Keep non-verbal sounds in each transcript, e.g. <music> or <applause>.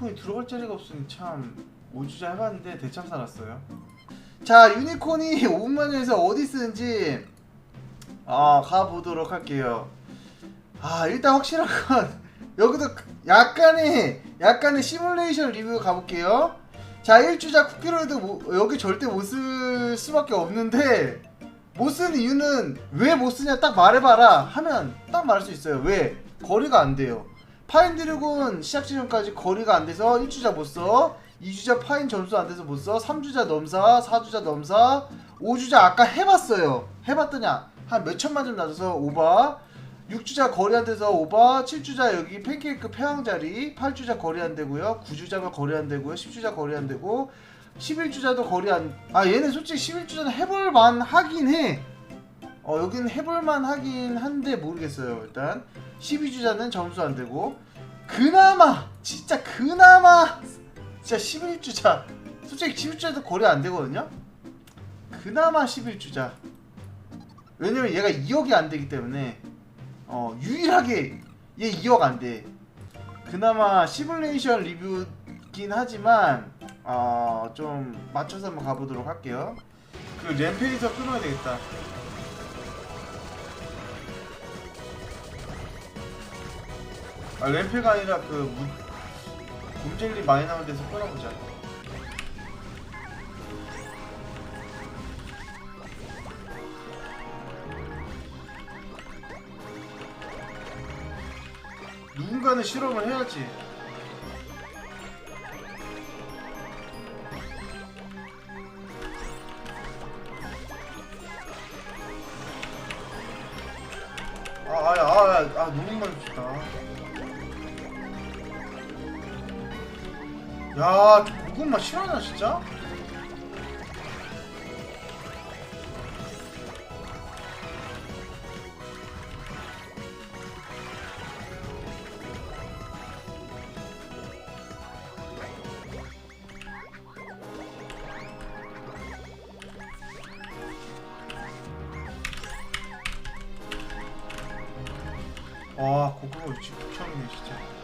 유니콘이 들어갈 자리가 없으니 참 오주자 해봤는데 대참 살았어요. 자 유니콘이 <laughs> 5만원에서 어디 쓰는지 아 가보도록 할게요. 아 일단 확실한 건 <laughs> 여기도 약간의 약간의 시뮬레이션 리뷰 가볼게요. 자 1주자 쿠키로이드 뭐- 여기 절대 못 쓸 수밖에 없는데 못 쓰는 이유는 왜 못 쓰냐 딱 말해봐라 하면 딱 말할 수 있어요. 왜? 거리가 안 돼요. 파인 드래곤 시작 지점까지 거리가 안 돼서 1주자 못 써. 2주자 파인 점수 안 돼서 못 써. 3주자 넘사, 4주자 넘사, 5주자 아까 해봤어요. 해봤더니 한 몇 천만 점 낮아서 오바. 6주자 거리 안 돼서 오바. 7주자 여기 팬케이크 폐왕 자리. 8주자 거리 안 되고요. 9주자가 거리 안 되고요. 10주자 거리 안 되고. 11주자도 거리 안. 아 얘는 솔직히 11주자는 해볼만 하긴 해. 어 여기는 해볼만 하긴 한데 모르겠어요. 일단 12주자는 점수 안 되고 그나마 진짜 그나마 진짜 11주자 솔직히 11주자도 거리 안 되거든요. 그나마 11주자. 왜냐면 얘가 2억이 안 되기 때문에 어 유일하게 얘 2억 안 돼. 그나마 시뮬레이션 리뷰긴 하지만 어 좀 맞춰서 한번 가보도록 할게요. 그 램페이서 끊어야 되겠다. 아 램페가 아니라 그 무, 곰젤리 많이 나온 데서 끊어보자. 누군가는 실험을 해야지. 아, 아, 아, 아, 많이 줬다. 야, 저 고구마 실화냐 진짜? 와, 고구마 위치 극혐이네 진짜.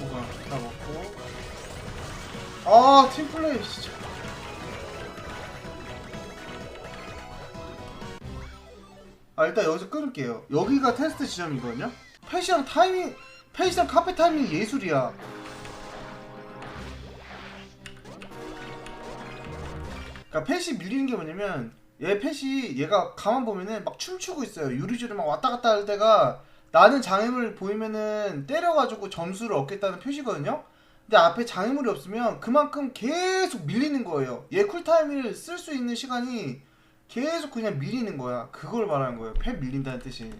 고구마 다 먹고. 아, 팀플레이 진짜. 아, 일단 여기서 끊을게요. 여기가 테스트 지점이거든요. 패시랑 타이밍, 패시랑 카페 타이밍 예술이야. 그러니까 펫이 밀리는 게 뭐냐면 얘 펫이 얘가 가만 보면은 막 춤추고 있어요. 유리줄을 막 왔다 갔다 할 때가 나는 장애물 보이면은 때려가지고 점수를 얻겠다는 표시거든요. 근데 앞에 장애물이 없으면 그만큼 계속 밀리는 거예요. 얘 쿨타임을 쓸 수 있는 시간이 계속 그냥 밀리는 거야. 그걸 말하는 거예요. 펫 밀린다는 뜻이.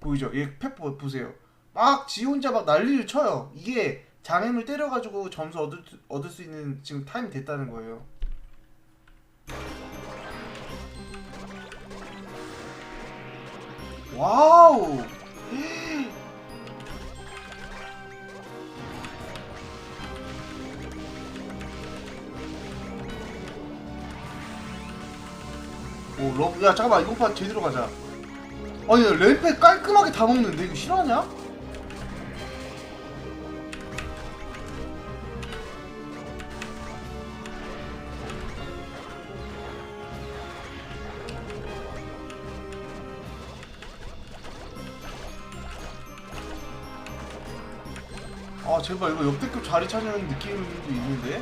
보이죠? 얘펫 보세요. 막 지 혼자 막 난리를 쳐요. 이게 장애물 때려가지고 점수 얻을, 수- 얻을 수 있는 지금 타임이 됐다는 거예요. 와우! <gasps> 오, 러, 야, 잠깐만, 이거 봐, 제대로 가자. 아니, 램페 깔끔하게 다 먹는데, 이거 실화냐? 아 제발 이거 역대급 자리 찾는 느낌도 있는데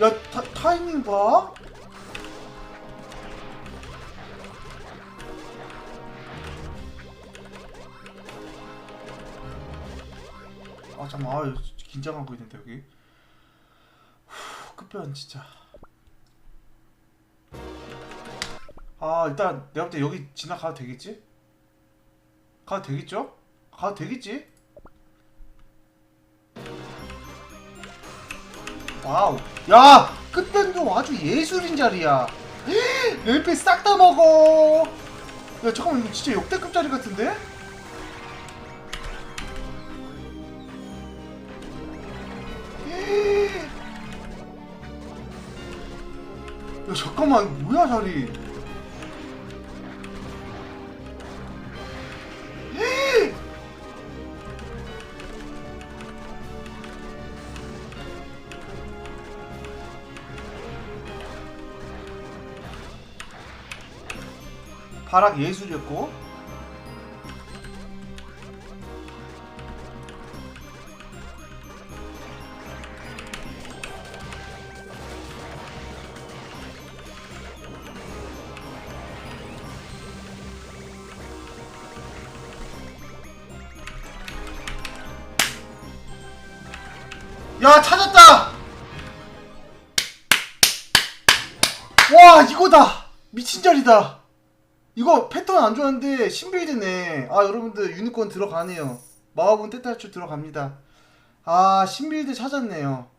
야 타, 타이밍 봐 아 잠깐 아 긴장하고 있는데 여기 후, 끝변 진짜 아 일단 내가 볼 때 여기 지나가도 되겠지? 가도 되겠죠? 가도 되겠지? 와우. 야 끝변도 아주 예술인 자리야. 렐페 싹다 먹어. 야 잠깐만 이거 진짜 역대급 자리 같은데? 야 잠깐만 뭐야 자리 발악 예술이었고. 야 찾았다! 와 이거다! 미친 자리다 이거 패턴 안 좋았는데 신빌드네. 아 여러분들 유니콘 들어가네요. 마법은 때탈출 들어갑니다. 아 신빌드 찾았네요.